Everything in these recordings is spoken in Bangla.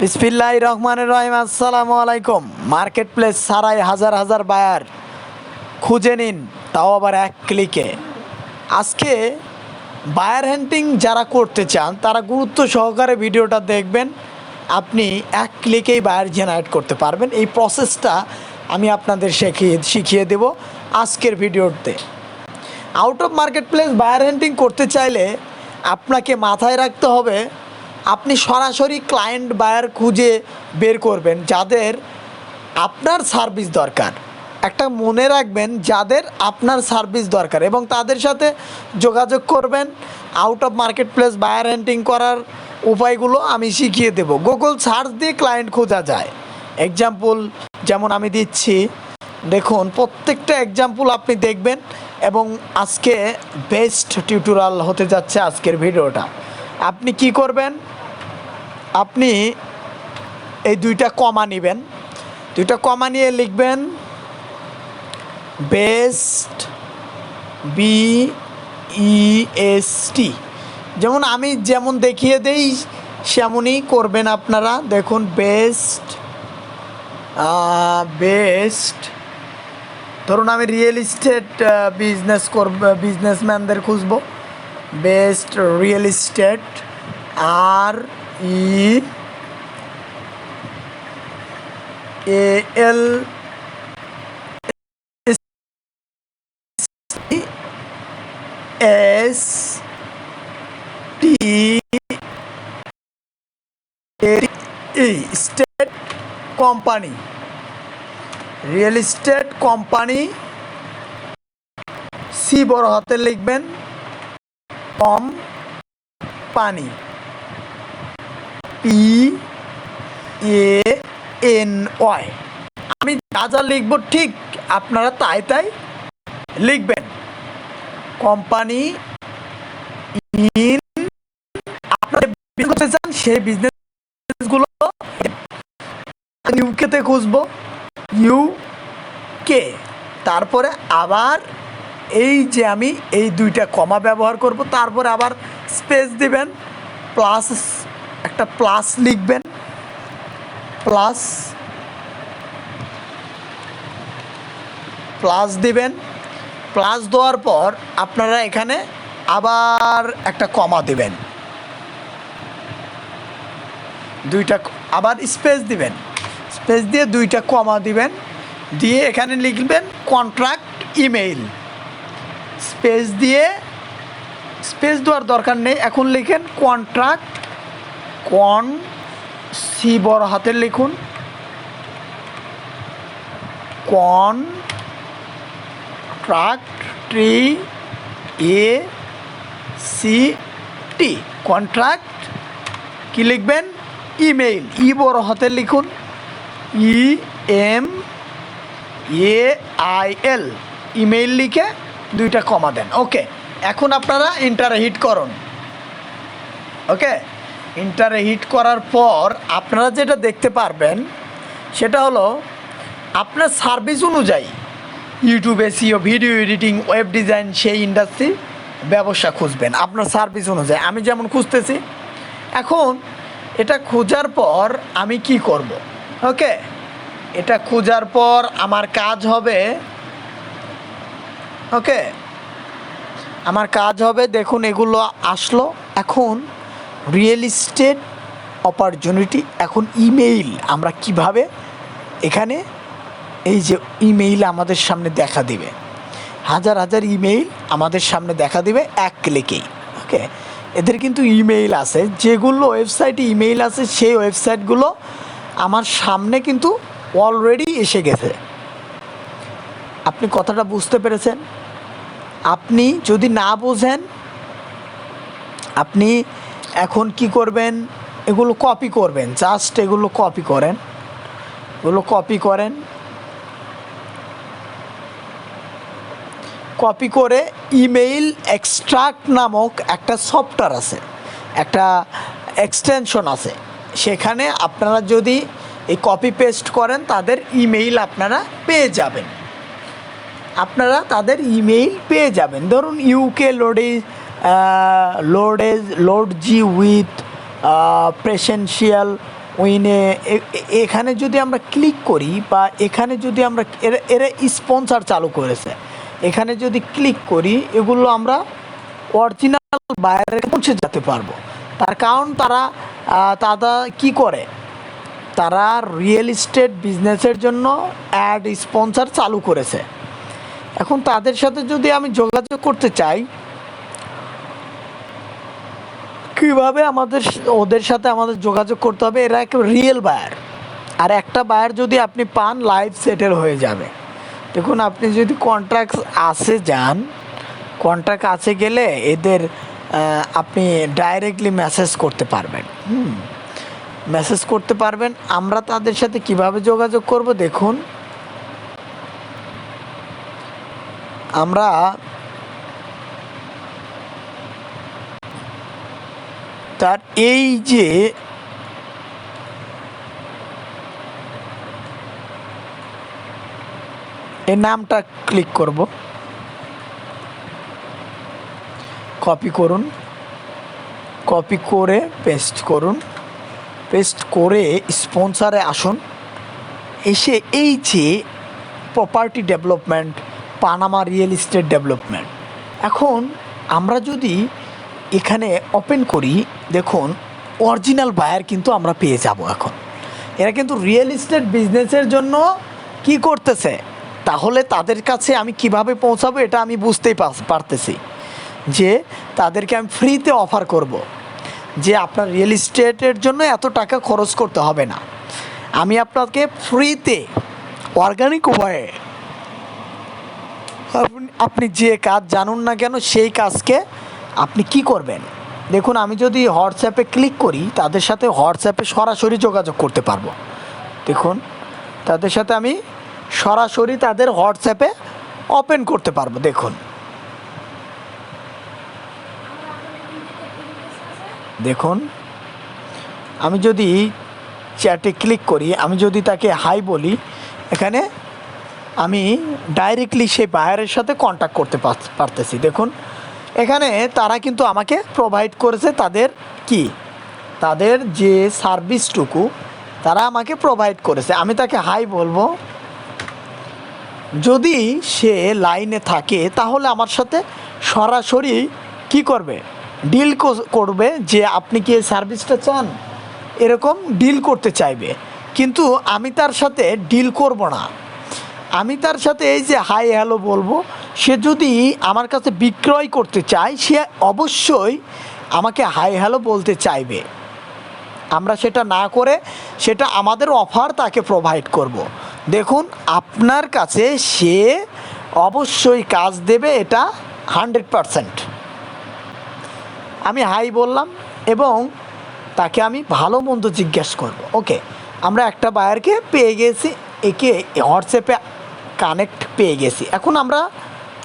বিসমিল্লাহ রহমান রহিম, আসসালামু আলাইকুম। মার্কেট প্লেস সারাই হাজার হাজার বায়ার খুঁজে নিন, তাও আবার এক ক্লিকে। আজকে বায়ার হ্যান্টিং যারা করতে চান, তারা গুরুত্ব সহকারে ভিডিওটা দেখবেন। আপনি এক ক্লিকেই বায়ার জেনারেট করতে পারবেন। এই প্রসেসটা আমি আপনাদের শিখিয়ে শিখিয়ে দেব আজকের ভিডিওতে। Out of marketplace buyer hunting করতে চাইলে আপনাকে মাথায় রাখতে হবে আপনি সরাসরি ক্লায়েন্ট বায়ার খুঁজে বের করবেন, যাদের আপনার সার্ভিস দরকার। একটা মনে রাখবেন, যাদের আপনার সার্ভিস দরকার এবং তাদের সাথে যোগাযোগ করবেন out of marketplace buyer hunting করার উপায়গুলো আমি শিখিয়ে দেব। গুগল সার্চ দিয়ে ক্লায়েন্ট খোঁজা যায়। এক্সাম্পল যেমন আমি দিচ্ছি, দেখুন প্রত্যেকটা এক্সাম্পল আপনি দেখবেন এবং আজকে বেস্ট টিউটোরিয়াল হতে যাচ্ছে আজকের ভিডিওটা আপনি কি করবেন? আপনি এই দুইটা কমা নেবেন। দুইটা কমা নিয়ে লিখবেন best B E S T যেমন আমি যেমন দেখিয়ে দেই, সেমনই করবেন আপনারা। দেখুন বেস্ট বেস্ট ধরুন আমি রিয়েল ইস্টেট বিজনেস করব বিজনেসম্যানদের খুঁজবো। Best real estate R E A L S T state company real estate company C বড় হাতে লিখবেন কম পানি পি এ এন ওয়াই আমি যা যা লিখব ঠিক আপনারা তাই তাই লিখবেন। কোম্পানি ইন আপনারা business করতে চান, সেই বিজনেসগুলো ইউকেতে খুঁজবো। ইউ কে তারপরে আবার এই যে আমি এই দুইটা কমা ব্যবহার করব, তারপরে আবার স্পেস দিবেন প্লাস একটা প্লাস লিখবেন প্লাস প্লাস দিবেন প্লাস দেওয়ার পর আপনারা এখানে আবার একটা কমা দিবেন। দুইটা, আবার স্পেস দিবেন। স্পেস দিয়ে দুইটা কমা দিবেন, দিয়ে এখানে লিখবেন কন্ট্রাক্ট ইমেইল স্পেস দিয়ে স্পেস দেওয়ার দরকার নেই, এখন লিখেন কন্ট্রাক্ট কন সি বড় হাতের লিখুন। কন ট্রাক্ট ট্রি এ সি টি। কন্ট্রাক্ট কি লিখবেন? ইমেইল। ই বড় হাতের লিখুন। E M A I L. Email লিখে দুইটা কমা দেন। ওকে, এখন আপনারা ইন্টারে হিট করুন। ওকে? ইন্টারে হিট করার পর আপনারা যেটা দেখতে পারবেন, সেটা হলো আপনার সার্ভিস অনুযায়ী YouTube SEO video editing web design সেই ইন্ডাস্ট্রি ব্যবসা খুঁজবেন, আপনার সার্ভিস অনুযায়ী। আমি যেমন খুঁজতেছি, এখন এটা খোঁজার পর আমি কি করব? ওকে এটা খোঁজার পর আমার কাজ হবে ওকে আমার কাজ হবে, দেখুন এগুলো আসলো, এখন রিয়েল ইস্টেট অপরচুনিটি এখন ইমেইল আমরা কীভাবে এখানে এই যে ইমেইল আমাদের সামনে দেখা দিবে? হাজার হাজার ইমেইল আমাদের সামনে দেখা দিবে এক ক্লিকেই ওকে এদের কিন্তু ইমেইল আছে, যেগুলো ওয়েবসাইটে ইমেইল আছে, সেই ওয়েবসাইটগুলো আমার সামনে কিন্তু অলরেডি এসে গেছে। আপনি কথাটা বুঝতে পেরেছেন? আপনি যদি না বোঝেন, আপনি এখন কি করবেন? এগুলো কপি করবেন। জাস্ট এগুলো কপি করেন। এগুলো কপি করেন। কপি করে ইমেইল এক্সট্রাক্ট নামক একটা সফটওয়্যার আছে, একটা এক্সটেনশন আছে। সেখানে আপনারা যদি এই কপি পেস্ট করেন, তাদের ইমেইল আপনারা পেয়ে যাবেন। আপনারা তাদের ইমেইল পেয়ে যাবেন। ধরুন ইউকে লোডে লোডেজ লোড জি উইথ প্রেসেন্সিয়াল উইনে এখানে যদি আমরা ক্লিক করি বা এখানে যদি আমরা, এরা এরা স্পন্সার চালু করেছে, এখানে যদি ক্লিক করি, এগুলো আমরা অরিজিনাল বাইরে পৌঁছে যেতে পারব। তার কারণ তারা তারা কি করে? তারা রিয়েল ইস্টেট বিজনেসের জন্য অ্যাড স্পন্সার চালু করেছে। এখন তাদের সাথে যদি আমি যোগাযোগ করতে চাই কীভাবে আমাদের ওদের সাথে আমাদের যোগাযোগ করতে হবে। এরা এক রিয়েল বায়ার আর একটা বায়ার যদি আপনি পান লাইফ সেটেল হয়ে যাবে। দেখুন, আপনি যদি কন্ট্রাক্ট আসে যান কন্ট্রাক্ট আসে গেলে এদের আপনি ডাইরেক্টলি মেসেজ করতে পারবেন। হুম মেসেজ করতে পারবেন। আমরা তাদের সাথে কীভাবে যোগাযোগ করব? দেখুন, আমরা তার এই যে এই নামটা ক্লিক করব। কপি করুন। কপি করে পেস্ট করুন। পেস্ট করে স্পন্সারে আসুন। এসে এই যে property development Panama real estate development এখন আমরা যদি এখানে ওপেন করি, দেখুন অরিজিনাল বায়ার কিন্তু আমরা পেয়ে যাব এখন। এরা কিন্তু রিয়েল এস্টেট বিজনেসের জন্য কি করতেছে? তাহলে তাদের কাছে আমি কীভাবে পৌঁছাবো এটা আমি বুঝতেই পার- পারতেছি। যে তাদেরকে আমি ফ্রিতে অফার করব। যে আপনার রিয়েল এস্টেটের জন্য এত টাকা খরচ করতে হবে না। আমি আপনাকে ফ্রিতে অর্গানিক উপায়ে আপনি যে কাজ জানুন না কেন, সেই কাজকে আপনি কি করবেন? দেখুন, আমি যদি হোয়াটসঅ্যাপে ক্লিক করি, তাদের সাথে হোয়াটসঅ্যাপে সরাসরি যোগাযোগ করতে পারব। দেখুন, তাদের সাথে আমি সরাসরি তাদের হোয়াটসঅ্যাপে ওপেন করতে পারব, দেখুন। দেখুন, আমি যদি চ্যাটে ক্লিক করি, আমি যদি তাকে হাই বলি, এখানে আমি ডাইরেক্টলি সেই বায়ারের সাথে কন্ট্যাক্ট করতে পার- পারতেছি। দেখুন এখানে তারা কিন্তু আমাকে প্রোভাইড করেছে তাদের কি? তাদের যে সার্ভিসটুকু তারা আমাকে প্রোভাইড করেছে। আমি তাকে হাই বলব, যদি সে লাইনে থাকে, তাহলে আমার সাথে সরাসরি কি করবে? ডিল করবে যে আপনি কি এই সার্ভিসটা চান? এরকম ডিল করতে চাইবে। কিন্তু আমি তার সাথে ডিল করব না। আমি তার সাথে এই যে হাই হ্যালো বলব সে যদি আমার কাছে বিক্রয় করতে চায়, সে অবশ্যই আমাকে হাই হ্যালো বলতে চাইবে। আমরা সেটা না করে সেটা আমাদের অফার তাকে প্রোভাইড করব। দেখুন, আপনার কাছে সে অবশ্যই কাজ দেবে এটা হান্ড্রেড পারসেন্ট আমি হাই বললাম এবং তাকে আমি ভালো মন্দ জিজ্ঞেস করব। ওকে, আমরা একটা বায়ারকে পেয়ে গেছি, একে হোয়াটসঅ্যাপে কানেক্ট পেয়ে গেছি। এখন আমরা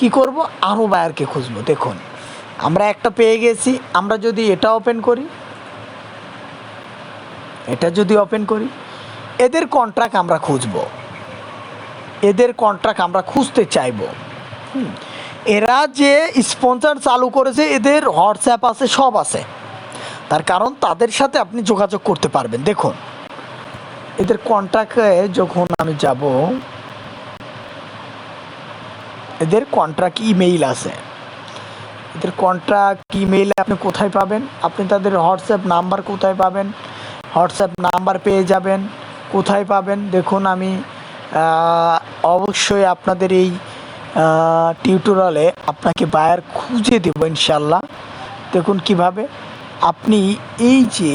কি করব? আরও বায়ারকে খুঁজবো, দেখুন। আমরা একটা পেয়ে গেছি, আমরা যদি এটা ওপেন করি, এটা যদি ওপেন করি, এদের কন্ট্রাক্ট আমরা খুঁজব। এদের কন্ট্রাক্ট আমরা খুঁজতে চাইব। এরা যে স্পন্সর চালু করেছে, এদের হোয়াটসঅ্যাপ আছে, সব আছে। তার কারণ তাদের সাথে আপনি যোগাযোগ করতে পারবেন। দেখুন, এদের কন্ট্রাক্টে যখন আমি যাব এদের কন্ট্রাক্ট ইমেইল আছে। এদের কন্ট্রাক্ট ইমেইলে আপনি কোথায় পাবেন? আপনি তাদের হোয়াটসঅ্যাপ নাম্বার কোথায় পাবেন? হোয়াটসঅ্যাপ নাম্বার পেয়ে যাবেন। কোথায় পাবেন? দেখুন আমি অবশ্যই আপনাদের এই টিউটোরিয়ালে আপনাকে বায়ার খুঁজে দেবো ইনশাল্লাহ দেখুন কীভাবে আপনি এই যে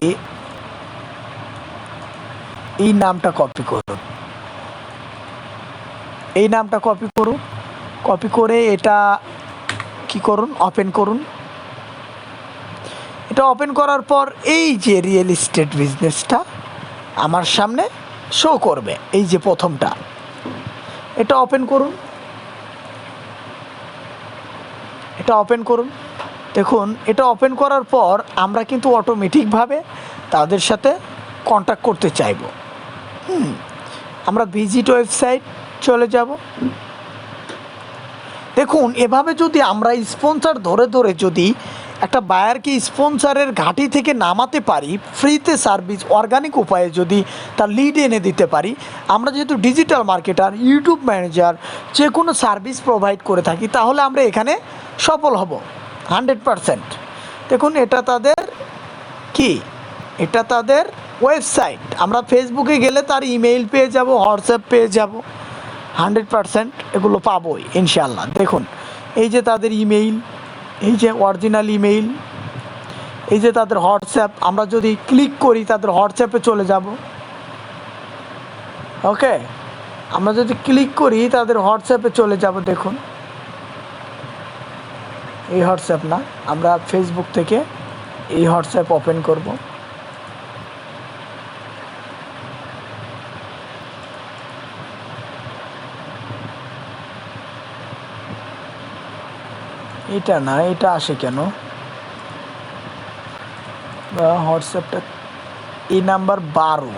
এই নামটা কপি করুন। এই নামটা কপি করুন। কপি করে এটা কি করুন? ওপেন করুন। এটা ওপেন করার পর এই যে রিয়েল এস্টেট বিজনেসটা আমার সামনে শো করবে, এই যে প্রথমটা। এটা ওপেন করুন। এটা ওপেন করুন। দেখুন, এটা ওপেন করার পর আমরা কিন্তু অটোমেটিকভাবে তাদের সাথে কন্ট্যাক্ট করতে চাইব। হুম, আমরা ভিজিট ওয়েবসাইট চলে যাব। দেখুন, এভাবে যদি আমরা স্পন্সর ধরে ধরে যদি একটা বায়ারকে স্পন্সারের ঘাঁটি থেকে নামাতে পারি ফ্রিতে সার্ভিস অর্গানিক উপায়ে যদি তার লিড এনে দিতে পারি, আমরা যেহেতু ডিজিটাল মার্কেটার ইউটিউব ম্যানেজার যে কোনো সার্ভিস প্রোভাইড করে থাকি, তাহলে আমরা এখানে সফল হব হান্ড্রেড পারসেন্ট দেখুন, এটা তাদের কি? এটা তাদের ওয়েবসাইট আমরা ফেসবুকে গেলে তার ইমেইল পেয়ে যাব হোয়াটসঅ্যাপ পেয়ে যাব। হান্ড্রেড পারসেন্ট এগুলো পাবোই ইনশাল্লাহ দেখুন, এই যে তাদের ইমেইল, এই যে অরিজিনাল ইমেইল, এই যে তাদের হোয়াটসঅ্যাপ, আমরা যদি ক্লিক করি তাদের হোয়াটসঅ্যাপে চলে যাব। ওকে? আমরা যদি ক্লিক করি তাদের হোয়াটসঅ্যাপে চলে যাব, দেখুন। এই হোয়াটসঅ্যাপ না, আমরা ফেসবুক থেকে এই হোয়াটসঅ্যাপ ওপেন করব। এটা না, এটা আসে কেন? হোয়াটসঅ্যাপটা এই নাম্বার বারো?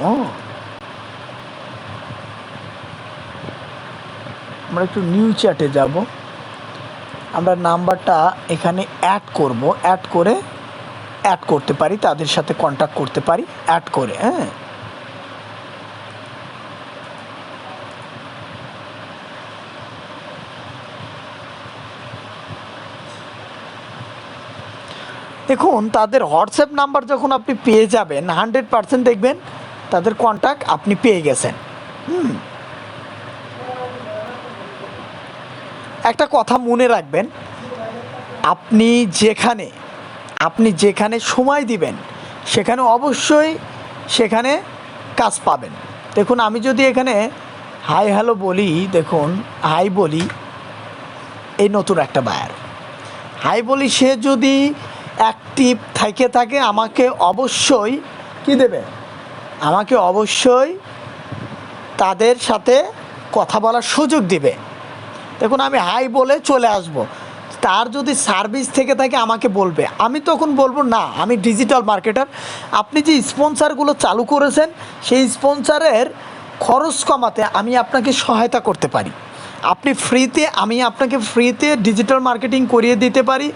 আমরা একটু নিউ চ্যাটে যাব। আমরা নাম্বারটা এখানে অ্যাড করব অ্যাড করে অ্যাড করতে পারি, তাদের সাথে কন্ট্যাক্ট করতে পারি অ্যাড করে হ্যাঁ? দেখুন, তাদের হোয়াটসঅ্যাপ নাম্বার যখন আপনি পেয়ে যাবেন হান্ড্রেড পার্সেন্ট দেখবেন তাদের কন্ট্যাক্ট আপনি পেয়ে গেছেন। হুম। একটা কথা মনে রাখবেন, আপনি যেখানে আপনি যেখানে সময় দিবেন, সেখানে অবশ্যই সেখানে কাজ পাবেন। দেখুন, আমি যদি এখানে হাই হ্যালো বলি, দেখুন হাই বলি, এই নতুন একটা বায়ার হাই বলি, সে যদি অ্যাক্টিভ থেকে, থাকে, আমাকে অবশ্যই কি দেবে? আমাকে অবশ্যই তাদের সাথে কথা বলার সুযোগ দিবে। দেখুন, আমি হাই বলে চলে আসব। তার যদি সার্ভিস থেকে থাকে, আমাকে বলবে। আমি তখন বলব, না, আমি ডিজিটাল মার্কেটার আপনি যে স্পন্সারগুলো চালু করেছেন, সেই স্পন্সারের খরচ কমাতে আমি আপনাকে সহায়তা করতে পারি। আপনি ফ্রিতে আমি আপনাকে ফ্রিতে ডিজিটাল মার্কেটিং করিয়ে দিতে পারি।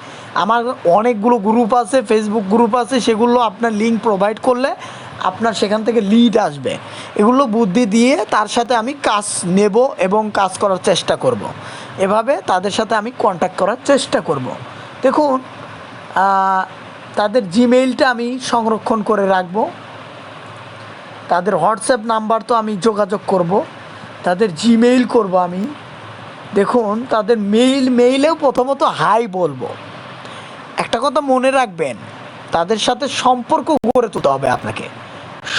আমার অনেকগুলো গ্রুপ আছে ফেসবুক গ্রুপ আছে, সেগুলো আপনার লিঙ্ক প্রোভাইড করলে আপনার সেখান থেকে লিড আসবে। এগুলো বুদ্ধি দিয়ে তার সাথে আমি কাজ নেব এবং কাজ করার চেষ্টা করব। এভাবে তাদের সাথে আমি কন্ট্যাক্ট করার চেষ্টা করব। দেখুন তাদের জিমেইলটা আমি সংরক্ষণ করে রাখব। তাদের হোয়াটসঅ্যাপ নাম্বার তো আমি যোগাযোগ করব। তাদের জিমেইল করব আমি। দেখুন, তাদের মেইল মেইলেও প্রথমত হাই বলব। একটা কথা মনে রাখবেন, তাদের সাথে সম্পর্ক গড়ে তুলতে হবে আপনাকে।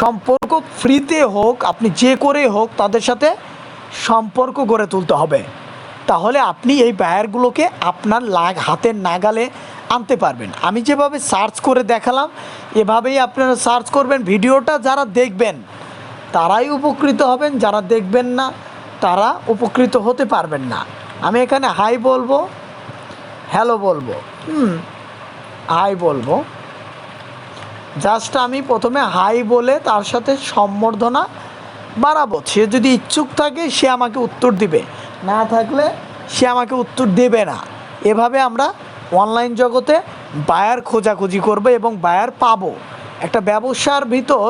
সম্পর্ক ফ্রিতে হোক, আপনি যে করে হোক, তাদের সাথে সম্পর্ক গড়ে তুলতে হবে। তাহলে আপনি এই বায়ারগুলোকে আপনার লাগ, হাতের নাগালে আনতে পারবেন। আমি যেভাবে সার্চ করে দেখালাম, এভাবেই আপনারা সার্চ করবেন। ভিডিওটা যারা দেখবেন, তারাই উপকৃত হবেন, যারা দেখবেন না তারা উপকৃত হতে পারবেন না। আমি এখানে হাই বলব হ্যালো বলব, হুম হাই বলব। জাস্ট আমি প্রথমে হাই বলে তার সাথে সম্বর্ধনা বাড়াবো। সে যদি ইচ্ছুক থাকে, সে আমাকে উত্তর দিবে। না থাকলে সে আমাকে উত্তর দেবে না। এভাবে আমরা অনলাইন জগতে বায়ার খোঁজাখুঁজি করব এবং বায়ার পাবো। একটা ব্যবসার ভিতর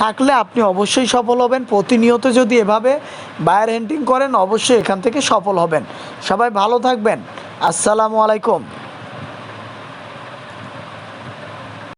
থাকলে আপনি অবশ্যই সফল হবেন। প্রতিনিয়ত যদি এভাবে বায়ার হেন্টিং করেন, অবশ্যই এখান থেকে সফল হবেন। সবাই ভালো থাকবেন। আসসালামু আলাইকুম।